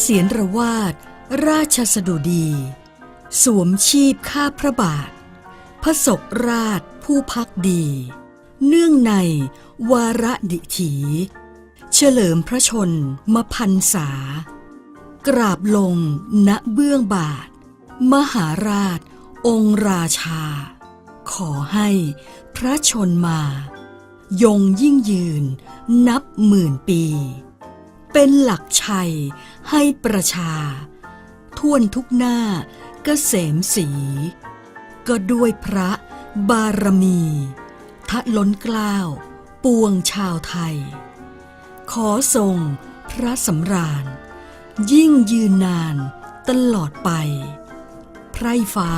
เสียนระวาดราชสดุดี สวมชีพข้าพระบาท พระศกราชผู้พักดี เนื่องในวาระดิถี เฉลิมพระชนมพันษากราบลงณเบื้องบาท มหาราช องค์ราชา ขอให้พระชนมา ยงยิ่งยืนนับหมื่นปี เป็นหลักชัยให้ประชาท่วนทุกหน้าเกษมสี ก็ด้วยพระบารมีทะล้นกล้าว ปวงชาวไทย ขอทรงพระสำราญ ยิ่งยืนนานตลอดไป ไพร่ฟ้า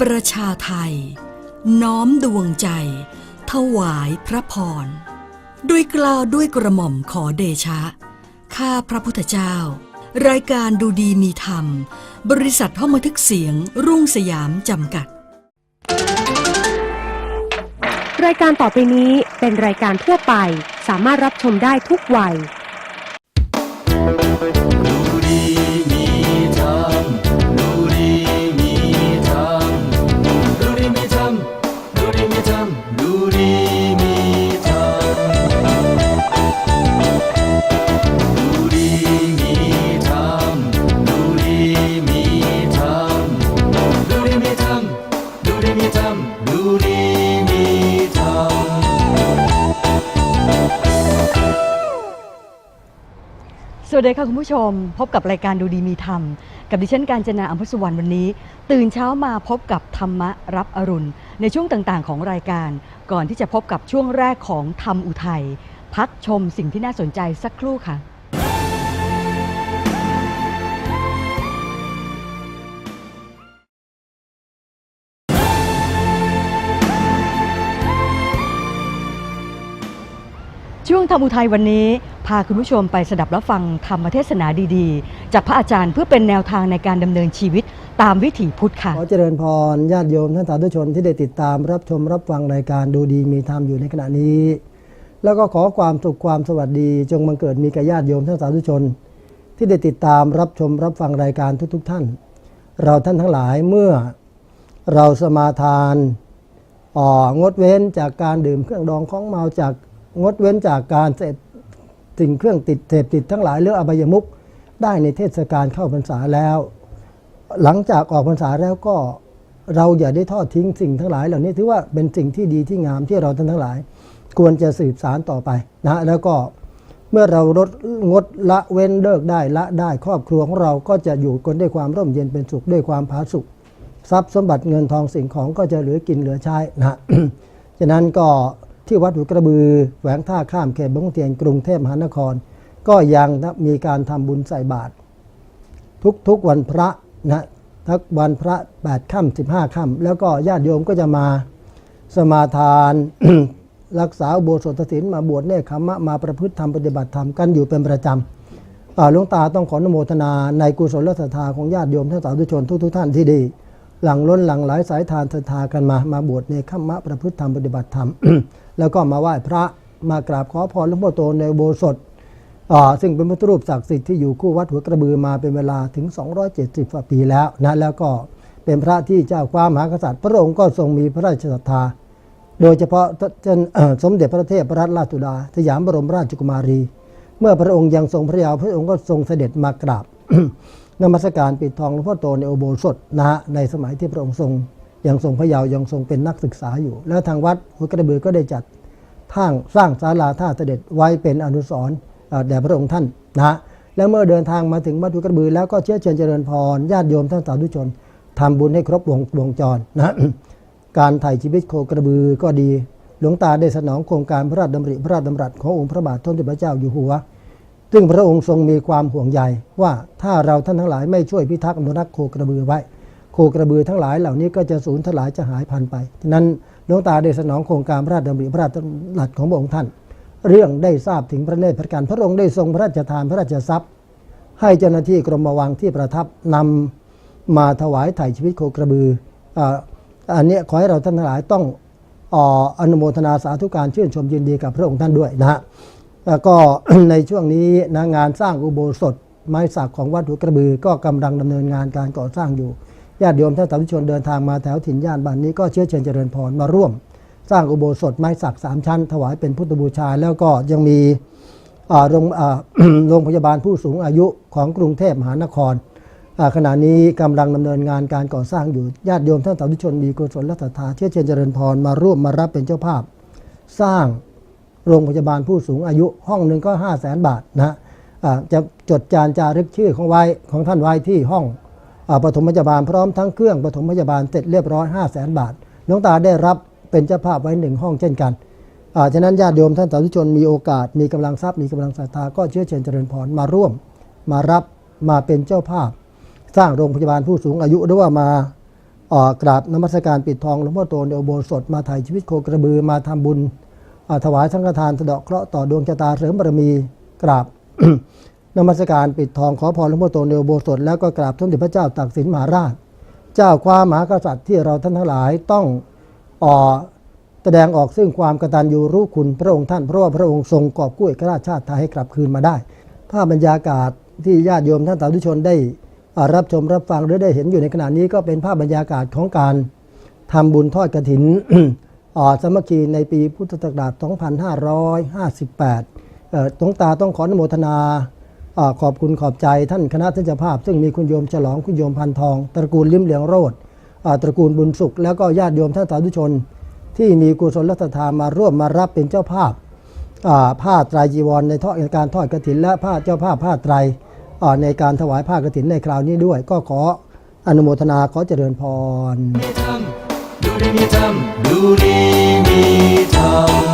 ประชาไทย น้อมดวงใจ ถวายพระพร ด้วยกล่าวด้วยกระหม่อมขอเดชะ ข้าพระพุทธเจ้า รายการดูดีมีธรรม บริษัทห้องบันทึกเสียงรุ่งสยามจำกัด รายการต่อไปนี้เป็นรายการทั่วไป สามารถรับชมได้ทุกวัย สวัสดีค่ะคุณผู้ชม พบกับรายการดูดีมีธรรม กับดิฉันการจนาอัมพสุวรรณวันนี้ ตื่นเช้ามาพบกับธรรมะรับอรุณ ในช่วงต่างๆ ของรายการ ก่อนที่จะพบกับช่วงแรกของธรรมอุทัยพักชมสิ่งที่น่าสนใจสักครู่ค่ะ ช่วงธรรมอุทัยวันนี้ พาคุณผู้ชมไปสดับรับฟังธรรมเทศนาดีๆ จากพระอาจารย์เพื่อเป็นแนวทางในการดำเนินชีวิตตามวิถีพุทธค่ะ ขอเจริญพรญาติโยมท่านสาธุชนที่ได้ติดตามรับชมรับฟังรายการดูดีมีธรรมอยู่ในขณะนี้ แล้วก็ขอความสุขความสวัสดี จงบังเกิดมีกับญาติโยมท่านสาธุชน ที่ได้ติดตามรับชมรับฟังรายการทุก ๆ ท่าน เราท่านทั้งหลายเมื่อเราสมาทานอ่องดเว้นจากการดื่มเครื่องดองของเมาจากงดเว้นจากการเสพ สิ่งเครื่องติดเสพติดทั้งหลายเรื่องอบายมุขได้ในเทศกาลเข้าพรรษาแล้ว หลังจากออกพรรษาแล้วก็เราอย่าได้ทอดทิ้งสิ่งทั้งหลาย เหล่านี้ถือว่าเป็นสิ่งที่ดีที่งามที่เราท่านทั้งหลาย ควรจะสืบสารต่อไปนะแล้วก็เมื่อเราลดงดละเว้นเลิกได้ละได้ครอบครัวของเราก็จะอยู่กันด้วยความร่มเย็นเป็นสุขด้วยความผาสุกทรัพย์สมบัติเงินทองสิ่งของก็จะเหลือกินเหลือใช้นะฉะนั้นก็ ที่วัดหัวกระบือแหวงท่าข้ามเขตบางขุนเทียนกรุงเทพมหานคร ก็ยังมีการทำบุญใส่บาตรทุกทุกวันพระนะทักวันพระแปดค่ำสิบห้าค่ำแล้วก็ญาติโยมก็จะมาสมาทานรักษาโบสถศีลมาบวชเนคขมะมาประพฤติธรรมปฏิบัติธรรมกันอยู่เป็นประจำหลวงตาต้องขออนุโมทนาในกุศลศรัทธาของญาติโยมท่านสาธุชนทุกๆท่านที่ดี หลังล้นหลังไหลสายทานศรัทธากันมามาบวชในขมะประพฤติธรรมปฏิบัติธรรม แล้วก็มาไหว้พระมากราบขอพรหลวงพ่อโตในโบสถอ่าซึ่งเป็นพระรูปศักดิ์สิทธิ์ที่อยู่คู่วัดหัวกระบือมาเป็นเวลาถึง 270กว่าปีแล้วนะแล้วก็เป็นพระที่เจ้าความมหากษัตริย์ พระองค์ก็ทรงมีพระราชศรัทธา โดยเฉพาะท่านสมเด็จพระเทพรัตนราชสุดาสยามบรมราชกุมารี เมื่อพระองค์ยังทรงพระเยาว์พระองค์ก็ทรงเสด็จมากราบนมัสการปิดทองหลวงพ่อโตในอุโบสถนะฮะในสมัยที่พระองค์ทรง ยังทรงพระเยาว์ยังทรงเป็นนักศึกษาอยู่ แล้วทางวัดหัวกระบือก็ได้จัดทางสร้างศาลาท่าเสด็จไว้เป็นอนุสรณ์แด่พระองค์ท่านนะแล้วเมื่อเดินทางมาถึงวัดหุกระบือ แล้วก็เชื้อเชิญเจริญพรญาติโยมท่านสาธุชนทำบุญให้ครบวงวงจรนะการไถ่ชีวิตโคกระบือก็ดี หลวงตาได้สนองโครงการพระราชดำริพระราชดำรัสขององค์พระบาทสมเด็จพระเจ้าอยู่หัว ซึ่งพระองค์ทรงมีความห่วงใยว่าถ้าเราท่านทั้งหลายไม่ช่วยพิทักษ์อนุรักษ์โคกระบือไว้ คกระบือทั้งหลายเหล่านี้ก็จะสูญทลายจะหายพันไปนั้นหลวงตาได้สนองโครงการพระราชดำริพระราชดำรัสของพระองค์ท่าน เรื่องได้ทราบถึงพระเนตรพระการพระองค์ได้ทรงพระราชทานพระราชทรัพย์ ให้เจ้าหน้าที่กรมวังที่ประทับนำมาถวายไถ่ชีวิตโคกระบืออันนี้ขอให้เราท่านทั้งหลายต้องอนุโมทนาสาธุการชื่นชมยินดีกับพระองค์ท่านด้วยนะฮะแล้วก็ในช่วงนี้นะงานสร้างอุโบสถไม้สักของวัดหัวกระบือก็กำลังดำเนินงานการก่อสร้างอยู่ ญาติโยมท่านสาธุชนเดินทางมาแถวถิ่นย่านบ้านนี้ก็เชื้อเชิญเจริญพรมาร่วม สร้างอุโบสถไม้สักสามชั้น ถวายเป็นพุทธบูชา แล้วก็ยังมีโรงโรงพยาบาลผู้สูงอายุของกรุงเทพมหานครขณะนี้กำลังดำเนินงานการก่อสร้างอยู่ญาติโยมท่านสาธุชนมีกุศลและศรัทธาเชื้อเชิญเจริญพรมาร่วมมารับเป็นเจ้าภาพ สร้างโรงพยาบาลผู้สูงอายุห้องหนึ่งก็ 5 0 0แสนบาทนะะจะจดจานจารึกชื่อของไว้ของท่านไว้ที่ห้อง ปฐมพยาบาลพร้อมทั้งเครื่องปฐมพยาบาลเสร็จเรียบร้อย5 0 0แสนบาทหลวงตาได้รับเป็นเจ้าภาพไว้หนึ่งห้องเช่นกันอ่าฉะนั้นญาติโยมท่านสาธุชนมีโอกาสมีกำลังทรัพย์มีกำลังศรัทธาก็เชื้อเชิญเจริญพรมาร่วม มารับมาเป็นเจ้าภาพ สร้างโรงพยาบาลผู้สูงอายุหรือว่ามาออกราบนมัสการปิดทองหลวงพ่อโตในอุโบสถมาถ่ายชีวิตโคกระบือมาทำบุญอ่าถวายสังฆทานสะเดาะเคราะห์ต่อดวงชะตาเสริมบารมีกราบ นมัสการปิดทองขอพรหลวงพ่อโตในอุโบสถแล้วก็กราบสมเด็จพระเจ้าตากสินมหาราช เจ้าความมหากษัตริย์ที่เราท่านทั้งหลายต้องออแสดงออกซึ่งความกตัญญูรู้คุณพระองค์ท่านเพราะว่าพระองค์ทรงกอบกู้เอกราชชาติไทยให้กลับคืนมาได้ภาพบรรยากาศที่ญาติโยมท่านสาธุชนได้รับชมรับฟังหรือได้เห็นอยู่ในขณะนี้ก็เป็นภาพบรรยากาศของการทำบุญทอดกระถินอ่าสมัคคีในปีพุทธศักราช 2558เอ่อหลวงตาต้องขออนุโมทนา ขอบคุณขอบใจท่านคณะท่านเจ้าภาพ ซึ่งมีคุณโยมฉลองคุณโยมพันทอง ตระกูลลิ้มเหลียงโรดตระกูลบุญสุข แล้วก็ญาติโยมท่านสาธุชน ที่มีกุศลรัทธามาร่วมมารับเป็นเจ้าภาพผ้าไตรจีวรในทอดการทอดกระถินและผ้าเจ้าผ้าผ้าไตรอ่าในการถวายผ้ากระถินในคราวนี้ด้วย ก็ขออนุโมทนาขอเจริญพรดูดีมีธรรมดูดีมีธรรม